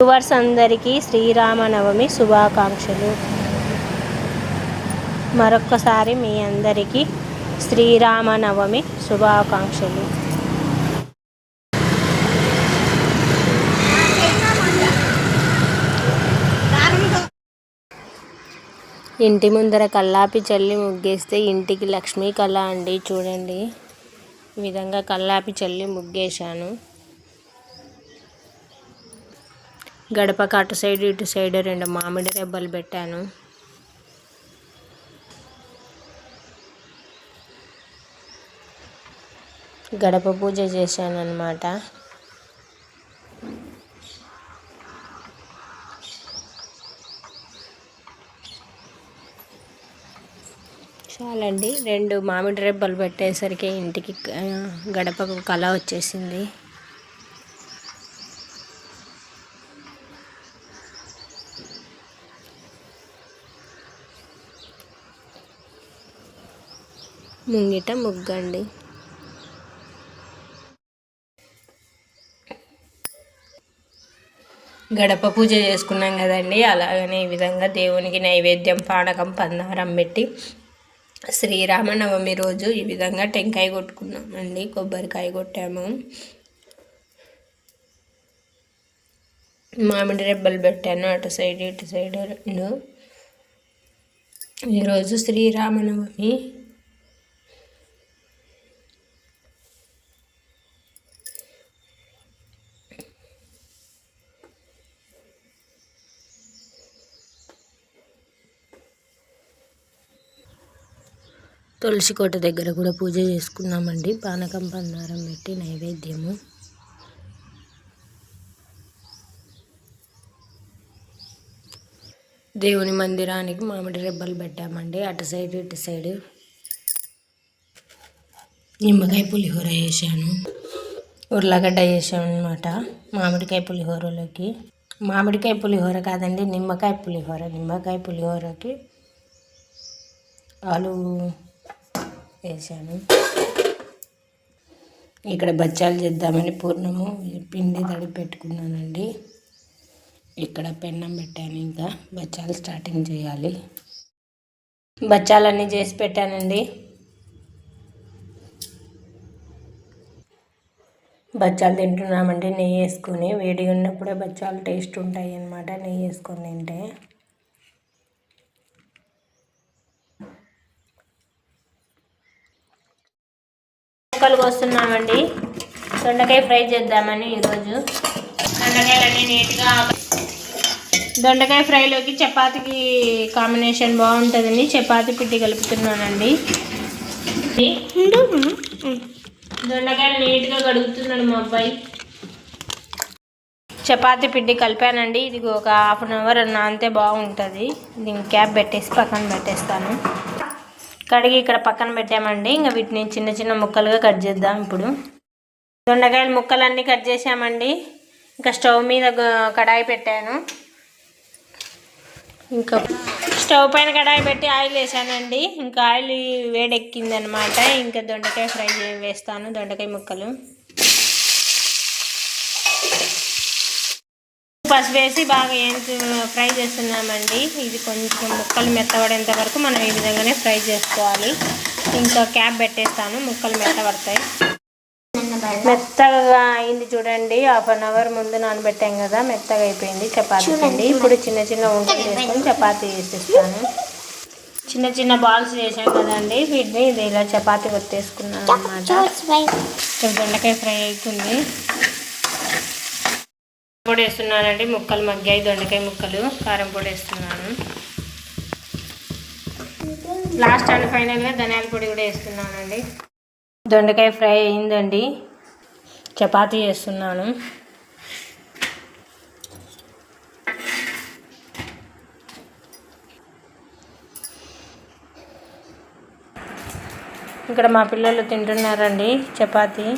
Viewers అందరికీ శ్రీరామనవమి శుభాకాంక్షలు. మరొక్కసారి మీ అందరికీ శ్రీరామనవమి శుభాకాంక్షలు. ఇంటి ముందర కల్లాపి చల్లి ముగ్గేస్తే ఇంటికి లక్ష్మీ కళ అండి. చూడండి. ఈ విధంగా కల్లాపి చల్లి ముగ్గేశాను. గడపకు అటు సైడ్ ఇటు సైడ్ రెండు మామిడి రెబ్బలు పెట్టాను. గడప పూజ చేశాను అన్నమాట చాలండి. రెండు మామిడి రెబ్బలు పెట్టేసరికి ఇంటికి గడపకు కళ వచ్చేసింది. ముంగిట ముగ్గండి. గడప పూజ చేసుకున్నాం కదండి. అలాగనే ఈ విధంగా దేవునికి నైవేద్యం పానకం పందారం పెట్టి శ్రీరామనవమి రోజు ఈ విధంగా టెంకాయ కొట్టుకున్నామండి. కొబ్బరికాయ కొట్టాము. మామిడి రెబ్బలు పెట్టాను అటు సైడ్ ఇటు సైడ్ రెండు. ఈరోజు శ్రీరామనవమి. తులసి కోట దగ్గర కూడా పూజ చేసుకున్నామండి. పానకం పందారం పెట్టి నైవేద్యము. దేవుని మందిరానికి మామిడి రెబ్బలు పెట్టామండి. అటు సైడ్ ఇటు సైడ్ నిమ్మకాయ పులిహోర వేసాను ఉర్లగడ్డ వేసాను అనమాట మామిడికాయ పులిహోరలోకి. మామిడికాయ పులిహోర కాదండి నిమ్మకాయ పులిహోర. నిమ్మకాయ పులిహోరకి ఆలు వేసాను. ఇక్కడ బచ్చాలు చేద్దామని పూర్ణము పిండి తడి పెట్టుకున్నానండి. ఇక్కడ పెన్నం పెట్టాను ఇంకా. బచ్చాలు స్టార్టింగ్ చేయాలి. బచ్చాలన్నీ చేసి పెట్టానండి. బచ్చాలు తింటున్నామంటే నెయ్యి వేసుకొని వేడిగా ఉన్నప్పుడే బచ్చాలు టేస్ట్ ఉంటాయి అన్నమాట. నెయ్యి వేసుకొని తింటే. ముక్కలు కోస్తున్నామండి. దొండకాయ ఫ్రై చేద్దామని ఈరోజు. దొండకాయలన్నీ నీట్గా దొండకాయ ఫ్రైలోకి చపాతీకి కాంబినేషన్ బాగుంటుందని చపాతీ పిండి కలుపుతున్నానండి. దొండకాయలు నీట్గా కడుగుతున్నాడు మా అబ్బాయి. చపాతీ పిండి కలిపానండి. ఇది ఒక హాఫ్ అన్ అవర్ నానితే బాగుంటుంది. దీనికి క్యాప్ పెట్టేసి పక్కన పెట్టేస్తాను. కడిగి ఇక్కడ పక్కన పెట్టామండి. ఇంకా వీటిని చిన్న చిన్న ముక్కలుగా కట్ చేద్దాం ఇప్పుడు. దొండకాయల ముక్కలన్నీ కట్ చేసామండి ఇంకా స్టవ్ మీద కడాయి పెట్టాను. ఇంకా స్టవ్ పైన కడాయి పెట్టి ఆయిల్ వేసానండి. ఇంకా ఆయిల్ వేడెక్కిందనమాట. ఇంకా దొండకాయ ఫ్రై వేస్తాను దొండకాయ ముక్కలు. పసుపు వేసి బాగా ఏం ఫ్రై చేస్తున్నామండి. ఇది కొంచెం ముక్కలు మెత్తబడేంత వరకు మనం ఈ విధంగానే ఫ్రై చేసుకోవాలి. ఇంకా క్యాప్ పెట్టేస్తాను ముక్కలు మెత్తబడతాయి. మెత్తగా అయింది చూడండి. హాఫ్ అన్ అవర్ ముందు నానబెట్టాం కదా మెత్తగా అయిపోయింది చపాతీ పిండి. ఇప్పుడు చిన్న చిన్న వంటలు చేసుకొని చపాతీ వేసేస్తాను చిన్న చిన్న బాల్స్ చేసాం కదండి వీటిని ఇది ఇలా చపాతీ కొట్టేసుకున్నాను అనమాట దొండకాయ ఫ్రై అవుతుంది. పొడి వేస్తున్నానండి. ముక్కలు మగ్గాయి. దొండకాయ ముక్కలు కారం పొడి వేస్తున్నాను. లాస్ట్ అండ్ ఫైనల్గా ధనియాల పొడి కూడా వేస్తున్నానండి. దొండకాయ ఫ్రై అయిందండి. చపాతీ చేస్తున్నాను. ఇక్కడ మా పిల్లలు తింటున్నారండి చపాతీ.